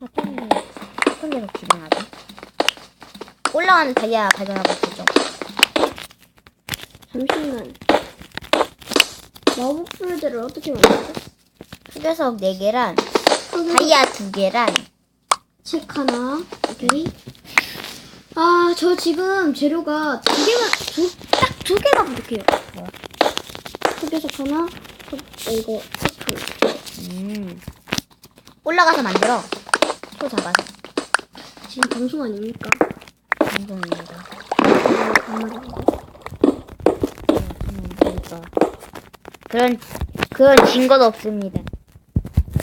사탕 사탕 계속 진행하자. 올라가는 다이아 발견하고 있죠. 잠시만. 마법 풀들을 어떻게 만들지? 흑요석 4개랑 흑요석 다이아 2개랑 책 하나. 오케이. 아, 저 지금 재료가 두 개가, 두, 딱 두 개가 부족해요. 뭐야? 흑요석 하나, 흑, 어, 이거, 스프. 음. 올라가서 만들어. 소 잡아서. 지금 방송 아닙니까? 방송입니다. 그러니까 그런 그런 증거도 없습니다.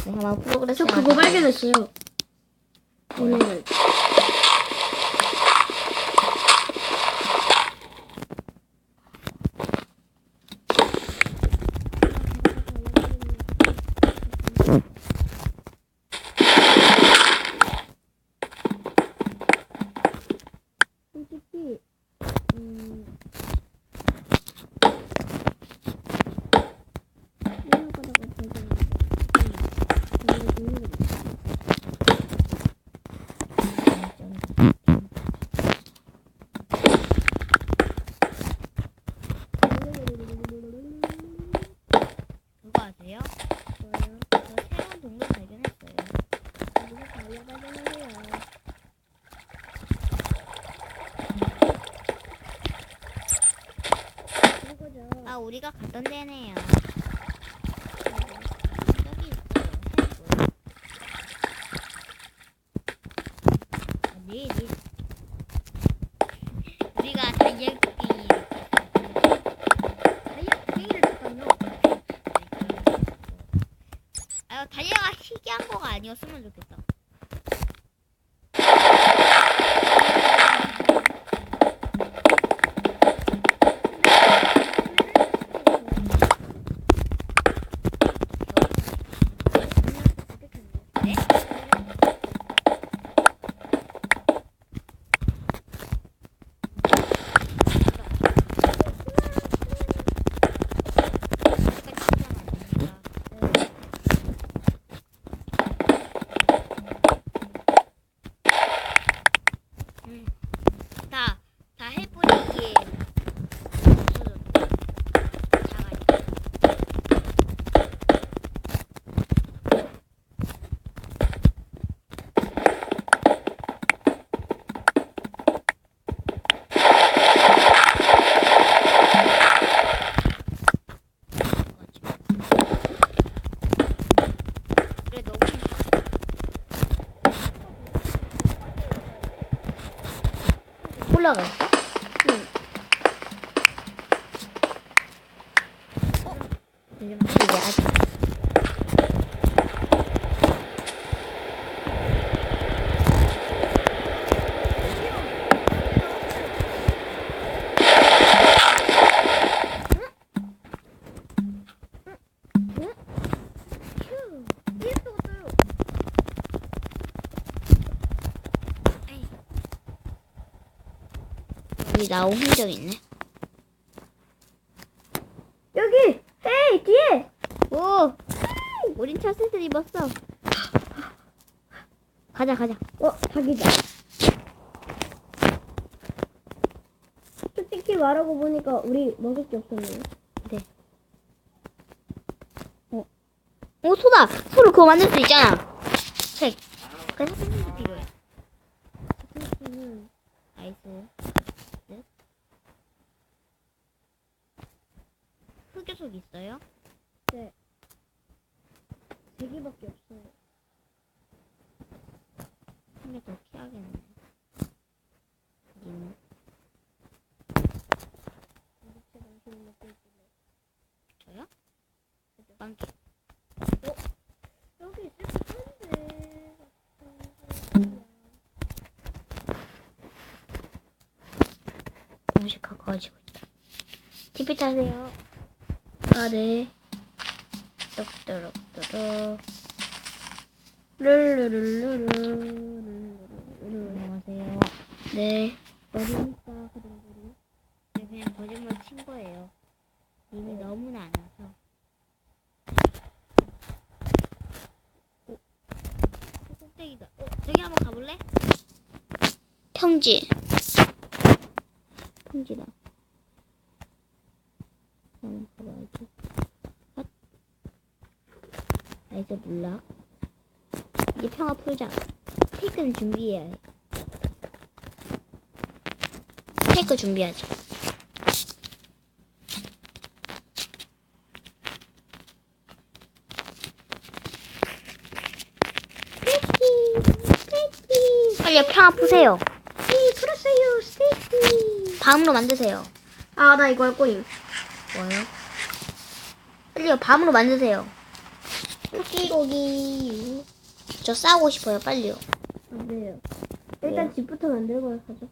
네, 한번 프로그레스. 저 그거 발견했어요. 오늘은. 솔직히 음, 이거다가 발견했어요. 그거 아세요? 저 새로운 동물 발견했어요. 아 우리가 갔던 데네요. 저기 있어요. 어디 어디? 우리가 다이어트 아 다이아가 희귀한 거가 아니었으면 좋겠다. 네? 음. 다, 다 해뿌리기에 없어졌다. 자가지. 그래 너무 올라가. 응. 어? 이제 이제 아직. 여기 나온 흔적 있네. 여기! 헤이! 뒤에! 오! 우린 첫세트 입었어. 가자, 가자. 어, 닭이다. 솔직히 말하고 보니까 우리 먹을 게 없었네요. 오, 소다! 소를 그거 만들 수 있잖아. 책. 그래서 필요해. 음, 나이스. 네. 흑요석 있어요? 세 개밖에 없어요. 한 개 더 키야겠네. 님. 저요? 빵개. 여기 있을 텐데. 갖고 가지고 있다. TP 타세요. 아, 네. 똑똑똑똑. 룰루룰루루. 안녕하세요. 네. 어디니까 그 정도로. 네, 그냥 거짓말 친 거예요. 이미 너무나 안 와서. 오, 꼭대기가. 어, 평지. 평지다. 음, 봐봐야지. 핫. 아, 이제 몰라. 이제 평화 풀자. 테이크는 준비해야 해. 테이크 준비하자. 평화 푸세요. 네, 풀었어요. 스테이크. 밤으로 만드세요. 아, 나 이거 할 거임. 뭐요? 빨리요, 밤으로 만드세요. 토끼 고기. 저 싸우고 싶어요, 빨리요. 안 돼요. 일단 왜요? 집부터 만들고 가죠.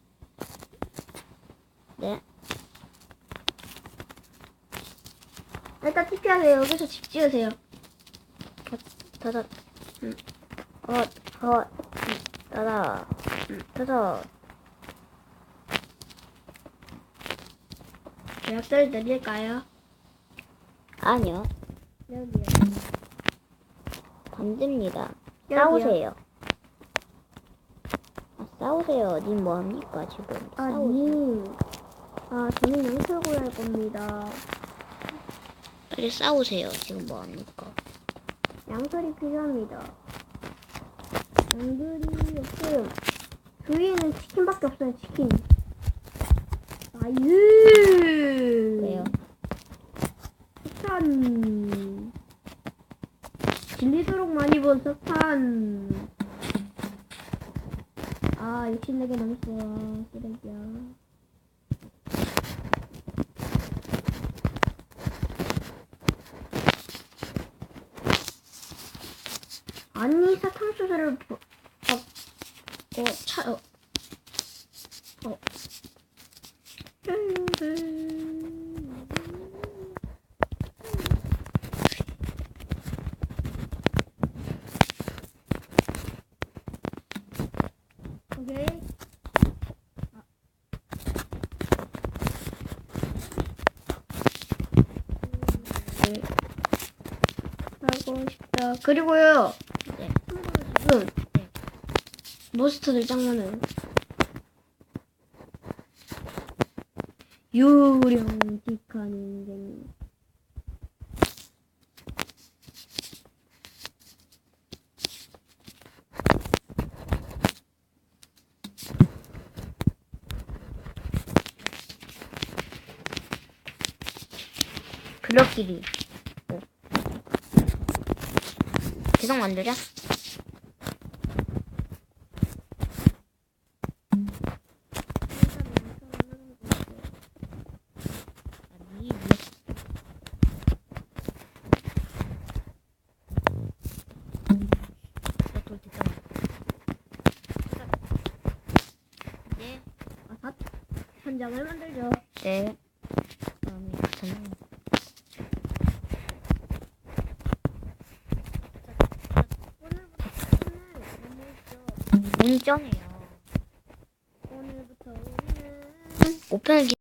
네. 일단 TP하세요. 여기서 집 지으세요. 다다, 음, 어, 어, 음, 다다, 음, 계약서를 내릴까요? 아니요, 여기요. 여기요. 싸우세요. 아, 싸우세요. 님 뭐합니까, 지금? 아, 싸우세요. 님. 아, 저는 양털 구할 겁니다. 빨리 싸우세요. 지금 뭐합니까? 양털이 필요합니다. 양들이 없어요. 주위에는 치킨밖에 없어요, 치킨. 아유. 왜요? 석탄. 질리도록 많이 본 석탄. 아, 64개 남았어. 쓰레기야. 아니, 사탕수수를, 보- 어, 어, 차, 어. 어. 오케이. 네. 하고 싶다. 그리고요. 네. 지금 몬스터들 짱 많아요. 유령 디칸 인생. 블럭끼리. 어. 계속 만들자. 됐잖아. 네. 아, 현장을 만들죠. 네. 저 는 운전해요. 오늘부터 우리는 5편을